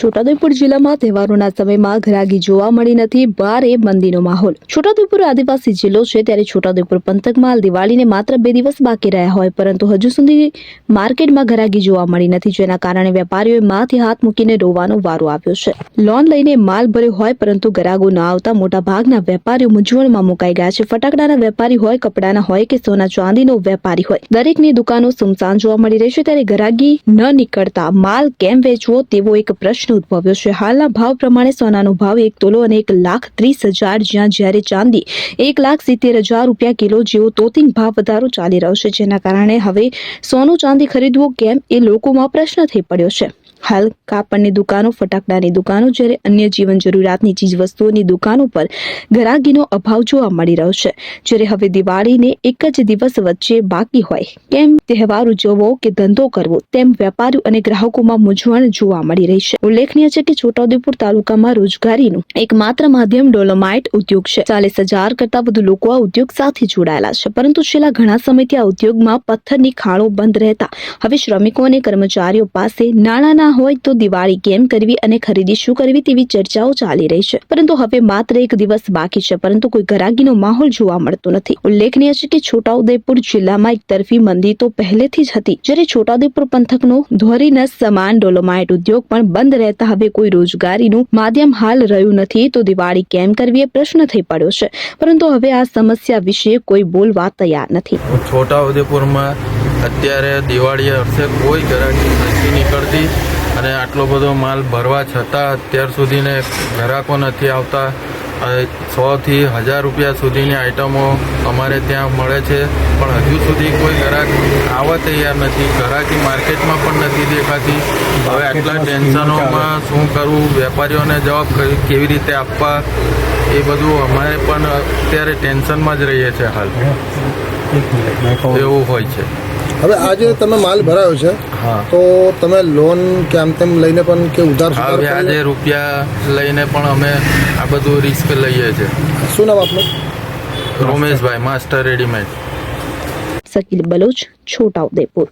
છોટાઉદેપુર જિલ્લામાં તહેવારોના સમયમાં ઘરાગી જોવા મળી નથી ભારે મંદીનો માહોલ. છોટાઉદેપુર આદિવાસી જિલ્લો છે, ત્યારે છોટાઉદેપુર પંથકમાં દિવાળીને માત્ર બે દિવસ બાકી રહ્યા હોય, પરંતુ હજુ સુધી માર્કેટમાં ઘરાગી જોવા મળી નથી, જેના કારણે વેપારીઓએ માથે હાથ મૂકીને રોવાનો વારો આવ્યો છે. લોન લઈને માલ ભર્યો હોય, પરંતુ ગરાગો ન આવતા મોટા ભાગના વેપારીઓ મૂંઝવણમાં મુકાઈ ગયા છે. ફટાકડાના વેપારી હોય, કપડાના હોય કે સોના ચાંદીનો વેપારી હોય, દરેકની દુકાનો સુમસાન જોવા મળી રહી છે. ત્યારે ગરાગી ન નીકળતા માલ કેમ વેચવો, તેવો એક પ્રશ્ન ઉદ્ભવ્યો છે. હાલના ભાવ પ્રમાણે સોનાનો ભાવ એક તોલો અને એક લાખ ત્રીસ હજાર જ્યાં જ્યારે ચાંદી એક લાખ સિત્તેર હજાર રૂપિયા કિલો જેવો તોતિંગ ભાવ વધારો ચાલી રહ્યો છે. જેના કારણે હવે સોનું ચાંદી ખરીદવું કેમ એ લોકોમાં પ્રશ્ન થઈ પડ્યો છે. હાલ કાપડની દુકાનો ફટાકડાની દુકાનો જ્યારે અન્ય જીવન જરૂરિયાતની ચીજ વસ્તુઓની દુકાનો પર ગરાગીનો અભાવ જોવા મળી રહ્યો છે. જ્યારે હવે દિવાળીને એક જ દિવસ વચ્ચે બાકી હોય, કેમ તહેવાર ઉજવવો કે ધંધો કરવો, તેમ વેપારીઓ અને ગ્રાહકોમાં મૂંઝવણ જોવા મળી રહી છે. ઉલ્લેખનીય છે કે છોટાઉદેપુર તાલુકામાં રોજગારીનું એકમાત્ર માધ્યમ ડોલોમાઇટ ઉદ્યોગ છે. ચાલીસ હજાર કરતા વધુ લોકો આ ઉદ્યોગ સાથે જોડાયેલા છે, પરંતુ છેલ્લા ઘણા સમયથી આ ઉદ્યોગમાં પથ્થરની ખાણો બંધ રહેતા, હવે શ્રમિકો અને કર્મચારીઓ પાસે નાણાં ના હોય તો દિવાળી કેમ કરવી અને ખરીદી શું કરવી તેવી ચર્ચાઓ ચાલી રહી છે. પરંતુ હવે માત્ર એક દિવસ બાકી છે, પરંતુ કોઈ ગરાગીનો માહોલ જોવા મળતો નથી. ઉલ્લેખનીય છે કે છોટાઉદેપુર જિલ્લામાં એક તરફી મંદી તો પહેલેથી જ હતી, જ્યારે છોટાઉદેપુર પંથકનો ધોરીનસ સમાન ડોલોમાઇટ ઉદ્યોગ પણ બંધ રહેતા હવે કોઈ રોજગારીનું માધ્યમ હાલ રહ્યું નથી, તો દિવાળી કેમ કરવી એ પ્રશ્ન થઈ પડ્યો છે. પરંતુ હવે આ સમસ્યા વિશે કોઈ બોલવા તૈયાર નથી. છોટાઉદેપુરમાં અત્યારે દિવાળી અર્થે કોઈ ગ્રાહકી નથી નીકળતી. અને આટલો બધો માલ ભરવા છતાં અત્યાર સુધીને ગ્રાહકો નથી આવતા. સોથી હજાર રૂપિયા સુધીની આઇટમો અમારે ત્યાં મળે છે. પણ હજુ સુધી કોઈ ગ્રાહક આવવા તૈયાર નથી. ગ્રાહકી માર્કેટમાં પણ નથી દેખાતી. હવે આટલા ટેન્શનોમાં શું કરવું વેપારીઓને જવાબ કેવી રીતે આપવા? એ બધું અમારે પણ અત્યારે ટેન્શનમાં જ રહીએ છીએ હાલ. એવું હોય છે. હવે આજે તમે માલ ભરાયો છે હા. તો તમે લોન કે આમ તેમ લઈને પણ કે ઉધાર સુધાર વ્યાજે રૂપિયા લઈને પણ અમે આ બધું રિસ્ક લઈએ છીએ શું નામ આપનું? રોમેશભાઈ માસ્ટર રેડીમેડ શકીલ બલોચ છોટાઉદેપુર